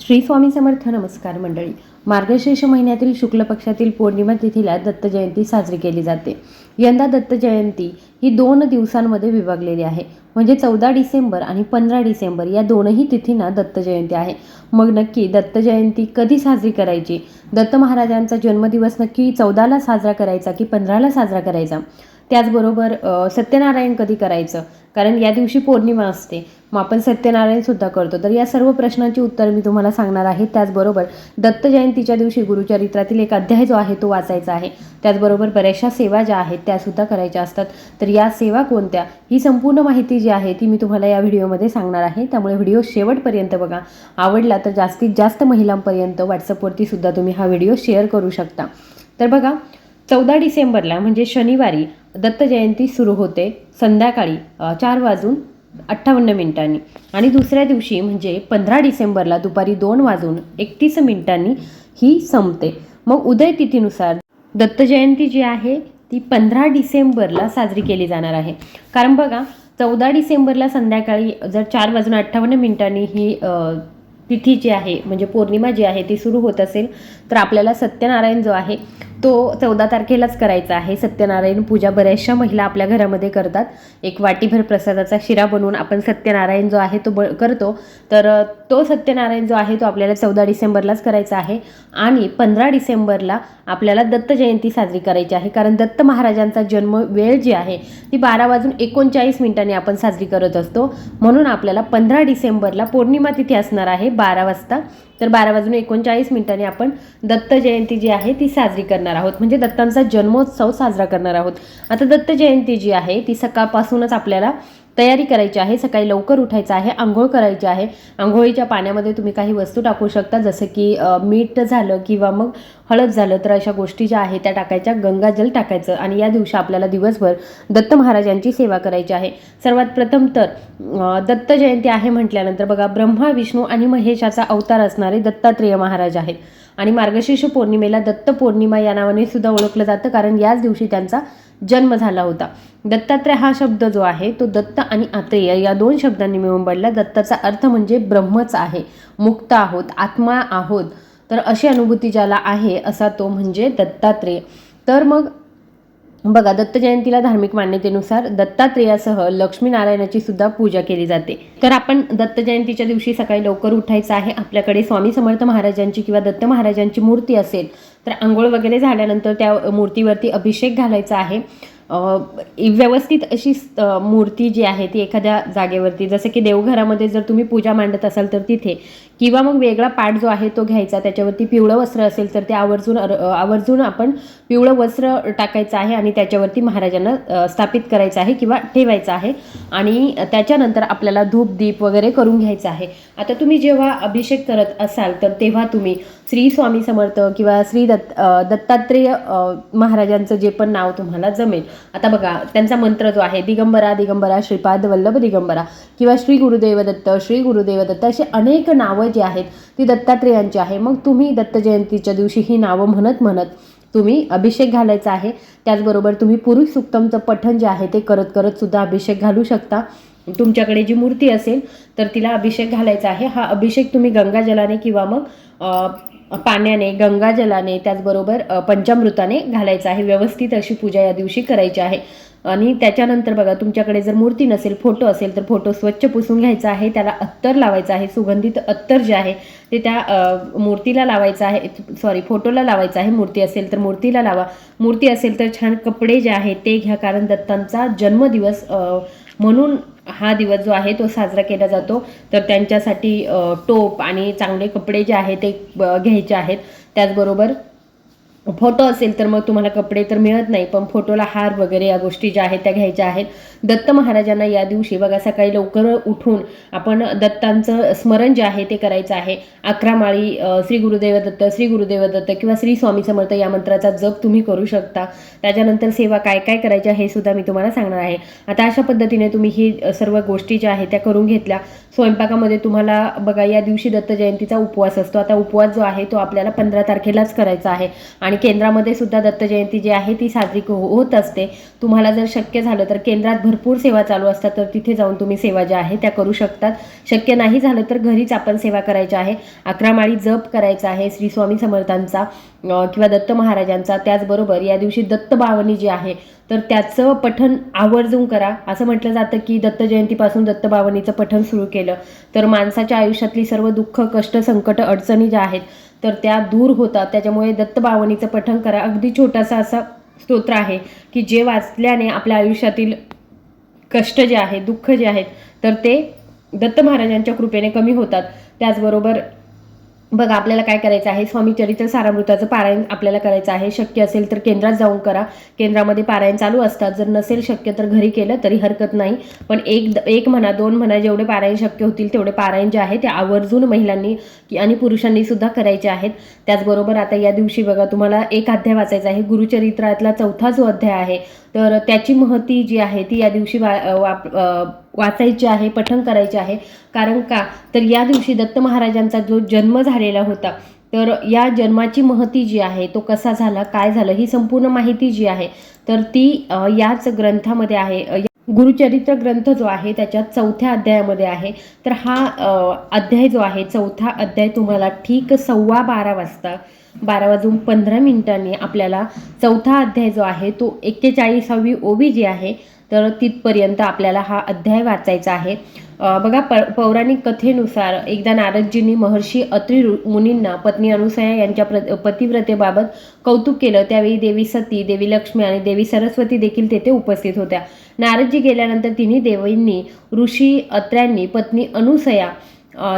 श्री स्वामी समर्थ नमस्कार मंडळी. मार्गशीर्ष महिन्यातील शुक्ल पक्षातील पौर्णिमा तिथीला दत्त जयंती साजरी केली जाते. यंदा दत्त जयंती ही दोन दिवसांमध्ये विभागलेली आहे. म्हणजे चौदा डिसेंबर आणि पंधरा डिसेंबर या दोनही तिथींना दत्त जयंती आहे. मग नक्की दत्त जयंती कधी साजरी करायची? दत्त महाराजांचा जन्मदिवस नक्की चौदाला साजरा करायचा की पंधराला साजरा करायचा? त्याचबरोबर सत्यनारायण कधी करायचं? कारण या दिवशी पौर्णिमा असते. मग आपण सत्यनारायणसुद्धा करतो. तर या सर्व प्रश्नांची उत्तर मी तुम्हाला सांगणार आहे. त्याचबरोबर दत्त जयंतीच्या दिवशी गुरुचरित्रातील एक अध्याय जो आहे तो वाचायचा आहे. त्याचबरोबर बऱ्याचशा सेवा ज्या आहेत त्यासुद्धा करायच्या असतात. तर या सेवा कोणत्या? ही संपूर्ण माहिती जी आहे ती मी तुम्हाला या व्हिडिओमध्ये सांगणार आहे. त्यामुळे व्हिडिओ शेवटपर्यंत बघा. आवडला तर जास्तीत जास्त महिलांपर्यंत व्हॉट्सअपवरती सुद्धा तुम्ही हा व्हिडिओ शेअर करू शकता. तर बघा चौदा डिसेंबरला म्हणजे शनिवारी दत्त जयंती सुरू होते संध्याकाळी चार वाजून अठ्ठावन्न मिनिटांनी. आणि दुसऱ्या दिवशी म्हणजे पंधरा डिसेंबरला दुपारी दोन वाजून एकतीस मिनिटांनी ही संपते. मग उदय तिथीनुसार दत्त जयंती जी आहे ती पंधरा डिसेंबरला साजरी केली जाणार आहे. कारण बघा चौदा डिसेंबरला संध्याकाळी जर चार वाजून अठ्ठावन्न मिनिटांनी ही तिथी जी आहे म्हणजे पौर्णिमा जी आहे ती सुरू होत असेल तर आपल्याला सत्यनारायण जो आहे तो चौदा तारखेलाच करायचा आहे. सत्यनारायण पूजा बऱ्याचशा महिला आपल्या घरामध्ये करतात. एक वाटीभर प्रसादाचा शिरा बनवून आपण सत्यनारायण जो आहे तो ब करतो. तर तो सत्यनारायण जो आहे तो आपल्याला चौदा डिसेंबरलाच करायचा आहे. आणि पंधरा डिसेंबरला आपल्याला दत्त जयंती साजरी करायची आहे. कारण दत्त महाराजांचा जन्म वेळ जी आहे ती बारा वाजून एकोणचाळीस मिनिटांनी आपण साजरी करत असतो. म्हणून आपल्याला पंधरा डिसेंबरला पौर्णिमा तिथी असणार आहे बारा वाजता. तर बारा वाजून एकोणचाळीस मिनिटांनी आपण दत्त जयंती जी आहे ती साजरी करणार आहोत. म्हणजे दत्तांचा जन्मोत्सव साजरा करणार आहोत. आता दत्त जयंती जी आहे ती सकाळपासूनच आपल्याला तयारी करायची आहे सकाळी लवकर उठायचं आहे आंघोळ करायची आहे. आंघोळीच्या पाण्यामध्ये तुम्ही काही वस्तू टाकू शकता जसं की मीठ झालं किंवा मग हळद झालं तर अशा गोष्टी ज्या आहेत त्या टाकायच्या. गंगाजल टाकायचं आणि या दिवशी आपल्याला दिवसभर दत्त महाराजांची सेवा करायची आहे. सर्वात प्रथम तर दत्त जयंती आहे म्हटल्यानंतर बघा ब्रह्मा विष्णू आणि महेशाचा अवतार असणारे दत्तात्रेय महाराज आहेत. आणि मार्गशीर्ष पौर्णिमेला दत्त पौर्णिमा या नावाने सुद्धा ओळखलं जातं कारण याच दिवशी त्यांचा जन्म झाला होता. दत्तात्रय हा शब्द जो आहे तो दत्त आणि आत्रेय या दोन शब्दांनी मिळून पडला. दत्ताचा अर्थ म्हणजे ब्रह्मच आहे. मुक्त आहोत आत्मा आहोत. तर अशी अनुभूती ज्याला आहे असा तो म्हणजे दत्तात्रेय. तर मग बघा दत्त जयंतीला धार्मिक मान्यतेनुसार दत्तात्रेयासह लक्ष्मीनारायणाची सुद्धा पूजा केली जाते. तर आपण दत्त जयंतीच्या दिवशी सकाळी लवकर उठायचं आहे. आपल्याकडे स्वामी समर्थ महाराजांची किंवा दत्त महाराजांची मूर्ती असेल तर आंघोळ वगैरे झाल्यानंतर त्या मूर्तीवरती अभिषेक घालायचा आहे. व्यवस्थित अशी मूर्ती जी आहे ती एखाद्या जागेवरती जसं की देवघरामध्ये जर तुम्ही पूजा मांडत असाल तर तिथे किंवा मग वेगळा पाठ जो आहे तो घ्यायचा त्याच्यावरती पिवळं वस्त्र असेल तर ते आवर्जून अर- आवर्जून आपण पिवळं वस्त्र टाकायचं आहे आणि त्याच्यावरती महाराजांना स्थापित करायचं आहे किंवा ठेवायचं आहे. आणि त्याच्यानंतर आपल्याला धूप दीप वगैरे करून घ्यायचं आहे. आता तुम्ही जेव्हा अभिषेक करत असाल तर तेव्हा तुम्ही श्री स्वामी समर्थ किंवा श्री दत्त दत्तात्रेय महाराजांचं जे पण नाव तुम्हाला जमेल आता बघा त्यांचा मंत्र जो आहे दिगंबरा दिगंबरा श्रीपाद वल्लभ दिगंबरा किंवा श्री गुरुदेव दत्त श्री गुरुदेव दत्त अनेक नावं जी आहेत ती दत्तात्रेयांची आहे. मग तुम्ही दत्त जयंतीच्या दिवशी ही नावं म्हणत म्हणत तुम्ही अभिषेक घालायचा आहे. त्याचबरोबर तुम्ही पुरुष सुक्तमचं पठण जे आहे ते करत करत सुद्धा अभिषेक घालू शकता. तुमच्याकडे जी मूर्ती असेल तर तिला अभिषेक घालायचा आहे. हा अभिषेक तुम्ही गंगाजलाने किंवा मग पाण्याने गंगाजलाने त्याचबरोबर पंचामृताने घालायचं आहे. व्यवस्थित अशी पूजा या दिवशी करायची आहे. आणि त्याच्यानंतर बघा तुमच्याकडे जर मूर्ती नसेल फोटो असेल तर फोटो स्वच्छ पुसून घ्यायचा आहे. त्याला अत्तर लावायचं आहे. सुगंधित अत्तर जे आहे ते त्या मूर्तीला लावायचं आहे. सॉरी फोटोला लावायचं आहे. मूर्ती असेल तर मूर्तीला लावा. मूर्ती असेल तर छान कपडे जे आहे ते घ्या. कारण दत्तांचा जन्मदिवस म्हणून हा दिवस जो आहे तो साजरा केला जातो. तर त्यांच्यासाठी टोप आणि चांगले कपडे जे आहे ते घ्यायचे आहेत. त्याचबरोबर फोटो असेल तर मग तुम्हाला कपडे तर मिळत नाही पण फोटोला हार वगैरे या गोष्टी ज्या आहेत त्या घ्यायच्या आहेत. दत्त महाराजांना या दिवशी बघा सकाळी लवकर उठून आपण दत्तांचं स्मरण जे आहे ते करायचं आहे. अकरा माळी श्री गुरुदेव दत्त श्री गुरुदेव दत्त किंवा श्री स्वामी समर्थ या मंत्राचा जप तुम्ही करू शकता. त्याच्यानंतर सेवा काय काय करायच्या हे सुद्धा मी तुम्हाला सांगणार आहे. आता अशा पद्धतीने तुम्ही ही सर्व गोष्टी ज्या आहेत त्या करून घेतल्या. स्वयंपाकामध्ये तुम्हाला बघा या दिवशी दत्त जयंतीचा उपवास असतो. आता उपवास जो आहे तो आपल्याला पंधरा तारखेलाच करायचा आहे. आणि केंद्रामध्ये सुद्धा दत्त जयंती जी आहे ती साजरी हो- होत असते. तुम्हाला जर शक्य झालं तर केंद्रात भरपूर सेवा चालू असतात तर तिथे जाऊन तुम्ही सेवा ज्या आहे त्या करू शकतात. शक्य नाही झालं तर घरीच आपण सेवा करायच्या आहे. अकरा माळी जप करायचा आहे श्री स्वामी समर्थांचा किंवा दत्त महाराजांचा. त्याचबरोबर या दिवशी दत्त बावनी जी आहे तर त्याचं पठण आवर्जून करा. असं म्हटलं जातं की दत्त जयंतीपासून दत्त बावनीचं पठण सुरू केलं. तर माणसाच्या आयुष्यातली सर्व दुःख कष्ट संकट अडचणी ज्या आहेत तर त्या दूर होतात. त्याच्यामुळे दत्तबावनीचं पठण करा. अगदी छोटासा असा स्तोत्र आहे की जे वाचल्याने आपल्या आयुष्यातील कष्ट जे आहे दुःख जे आहेत तर ते दत्त महाराजांच्या कृपेने कमी होतात. त्याचबरोबर बघा आपल्याला काय करायचं आहे? स्वामी चरित्र सारामृताचं पारायण आपल्याला करायचं आहे. शक्य असेल तर केंद्रात जाऊन करा. केंद्रामध्ये पारायण चालू असतात. जर नसेल शक्य तर घरी केलं तरी हरकत नाही. पण एक एक म्हणा दोन म्हणा जेवढे पारायण शक्य होतील तेवढे पारायण जे आहे ते आवर्जून महिलांनी की- आणि पुरुषांनी सुद्धा करायचे आहेत. त्याचबरोबर आता या दिवशी बघा तुम्हाला एक अध्याय वाचायचा आहे. गुरुचरित्रातला चौथा जो अध्याय आहे तर त्याची महती जी आहे ती या दिवशी वा वाचायची आहे पठण करायचे आहे. कारण का? तर या दिवशी दत्त महाराजांचा जो जन्म झाला झालेला होता. तर या जन्माची महती जी आहे तो कसा झाला काय झालं ही संपूर्ण माहिती जी आहे तर ती याच ग्रंथामध्ये आहे. गुरुचरित्र ग्रंथ जो आहे त्याच्या चौथ्या अध्यायामध्ये आहे. तर हा अध्याय जो आहे चौथा अध्याय तुम्हाला ठीक सव्वा बारा वाजता बारा वाजून पंधरा मिनिटांनी आपल्याला चौथा अध्याय जो आहे तो एक्केचाळीसावी ओवी जी आहे. तर तिथपर्यंत आपल्याला हा अध्याय वाचायचा आहे. बघा प पौराणिक कथेनुसार एकदा नारदजींनी महर्षी अत्रि मुनींना पत्नी अनुसया यांच्या प्र पतिव्रतेबाबत कौतुक केलं. त्यावेळी देवी सती देवी लक्ष्मी आणि देवी सरस्वती देखील तेथे उपस्थित होत्या. नारदजी गेल्यानंतर तिन्ही देवींनी ऋषी अत्र्यांनी पत्नी अनुसया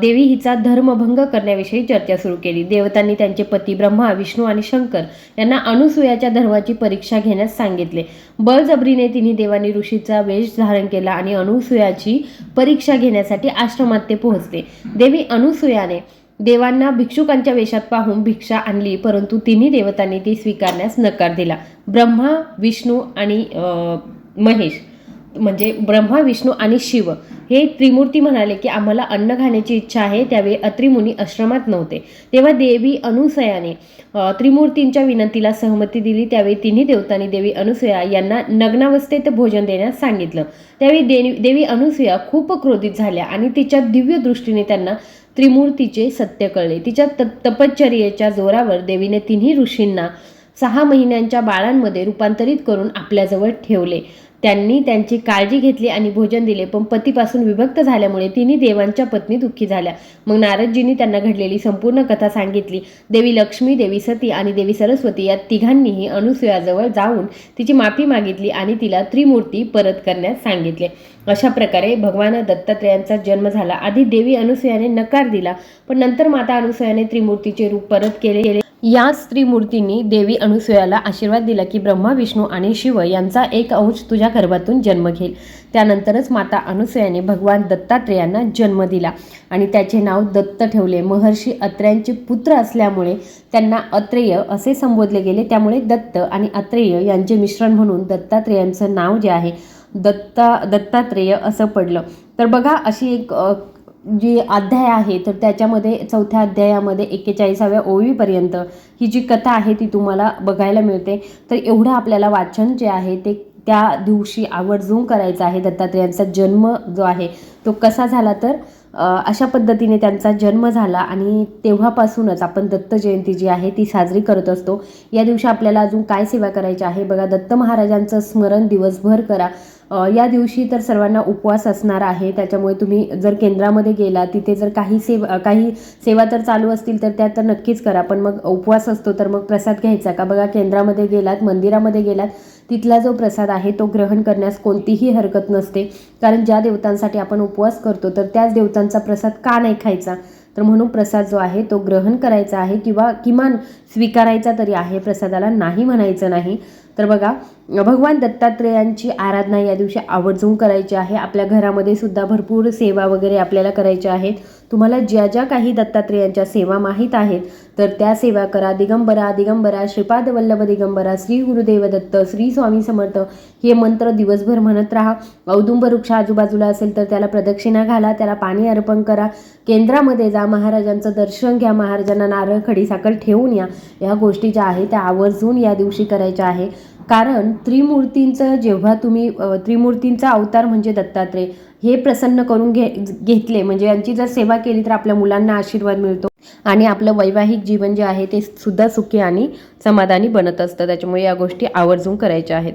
देवी हिचा धर्मभंग करण्याविषयी चर्चा सुरू केली. देवतांनी त्यांचे पती ब्रह्मा विष्णू आणि शंकर यांना अनुसूयाच्या धर्माची परीक्षा घेण्यास सांगितले. बळजबरीने तिने देवानी ऋषीचा वेश धारण केला आणि अनुसूयाची परीक्षा घेण्यासाठी आश्रमात ते पोहोचले. देवी अनुसूयाने देवांना भिक्षुकांच्या वेशात पाहून भिक्षा आणली परंतु तिन्ही देवतांनी ती स्वीकारण्यास नकार दिला. ब्रह्मा विष्णू आणि महेश म्हणजे ब्रह्मा विष्णू आणि शिव हे त्रिमूर्ती म्हणाले की आम्हाला अन्न खाण्याची इच्छा आहे. त्यावेळी अत्रिमुनी आश्रमात नव्हते. तेव्हा देवी अनुसयाने त्रिमूर्तींच्या विनंतीला सहमती दिली. त्यावेळी तिन्ही देवतांनी देवी अनुसया यांना नग्नावस्थेत भोजन देण्यास सांगितलं. त्यावेळी देवी देवी अनुसया खूप क्रोधित झाल्या आणि तिच्या दिव्य दृष्टीने त्यांना त्रिमूर्तीचे सत्य कळले. तिच्या त तपश्चर्येच्या जोरावर देवीने तिन्ही ऋषींना सहा महिन्यांच्या बाळांमध्ये रूपांतरित करून आपल्याजवळ ठेवले. त्यांनी त्यांची काळजी घेतली आणि भोजन दिले. पण पतीपासून विभक्त झाल्यामुळे तिन्ही देवांच्या पत्नी दुःखी झाल्या. मग नारदजींनी त्यांना घडलेली संपूर्ण कथा सांगितली. देवी लक्ष्मी देवी सती आणि देवी सरस्वती या तिघांनीही अनुसूयाजवळ जाऊन तिची माफी मागितली आणि तिला त्रिमूर्ती परत करण्यास सांगितले. अशा प्रकारे भगवान दत्तात्रयांचा जन्म झाला. आधी देवी अनुसूयाने नकार दिला पण नंतर माता अनुसूयाने त्रिमूर्तीचे रूप परत केले. याच त्रिमूर्तींनी देवी अनुसूयाला आशीर्वाद दिला की ब्रह्मा विष्णू आणि शिव यांचा एक अंश तुझ्या गर्भातून जन्म घेईल. त्यानंतरच माता अनुसूयाने भगवान दत्तात्रेयांना जन्म दिला आणि त्याचे नाव दत्त ठेवले. महर्षी अत्र्यांचे पुत्र असल्यामुळे त्यांना अत्रेय असे संबोधले गेले. त्यामुळे दत्त आणि अत्रेय यांचे मिश्रण म्हणून दत्तात्रेयांचं नाव जे आहे दत्ता दत्तात्रेय असं पडलं. तर बघा अशी एक जी अध्याय आहे तर त्याच्यामध्ये चौथ्या अध्यायामध्ये एक्केचाळीसाव्या ओळीपर्यंत ही जी कथा आहे ती तुम्हाला बघायला मिळते. तर एवढं आपल्याला वाचन जे आहे ते त्या दिवशी आवर्जून करायचं आहे. दत्तात्रेयांचा जन्म जो आहे तो कसा झाला तर अशा पद्धतीने त्यांचा जन्म झाला आणि तेव्हापासूनच आपण दत्त जयंती जी आहे ती साजरी करत असतो. या दिवशी आपल्याला अजून काय सेवा करायची आहे? बघा दत्त महाराजांचं स्मरण दिवसभर करा. या दिवशी तर सर्वांना उपवास असणार आहे. त्याच्यामुळे तुम्ही जर केंद्रामध्ये गेला तिथे जर काही सेवा काही सेवा तर चालू असतील तर त्या तर नक्कीच करा. पण मग उपवास असतो तर मग प्रसाद घ्यायचा का? बघा केंद्रामध्ये गेलात मंदिरामध्ये गेलात तिथला जो प्रसाद आहे तो ग्रहण करण्यास कोणतीही हरकत नसते. कारण ज्या देवतांसाठी आपण उपवास करतो तर त्याच देवतांचा प्रसाद का नाही खायचा? तर म्हणून प्रसाद जो आहे तो ग्रहण करायचा आहे किंवा किमान स्वीकारायचा तरी आहे प्रसादाला नाही म्हणायचं नाही. तर बघा भगवान दत्तात्रेयांची आराधना या दिवशी आवर्जून करायची आहे. आपल्या घरामध्ये सुद्धा भरपूर सेवा वगैरे आपल्याला करायच्या आहेत. तुम्हाला ज्या ज्या काही दत्तात्रेयांच्या सेवा माहीत आहेत तर त्या सेवा करा. दिगंबरा दिगंबरा श्रीपाद वल्लभ दिगंबरा श्री गुरुदेव दत्त श्री स्वामी समर्थ हे मंत्र दिवसभर म्हणत राहा. औदुंब वृक्ष आजूबाजूला असेल तर त्याला प्रदक्षिणा घाला त्याला पाणी अर्पण करा. केंद्रामध्ये जा महाराजांचं दर्शन घ्या महाराजांना नारळ खडीसाखर ठेवून या. ह्या गोष्टी ज्या आहेत त्या आवर्जून या दिवशी करायच्या आहे. कारण त्रिमूर्तींचं जेव्हा तुम्ही त्रिमूर्तींचा अवतार म्हणजे दत्तात्रय हे प्रसन्न करून घे घेतले म्हणजे यांची जर सेवा केली तर आपल्या मुलांना आशीर्वाद मिळतो आणि आपलं वैवाहिक जीवन जे आहे ते सुद्धा सुखी आणि समाधानी बनत असतं. त्याच्यामुळे या गोष्टी आवर्जून करायच्या आहेत.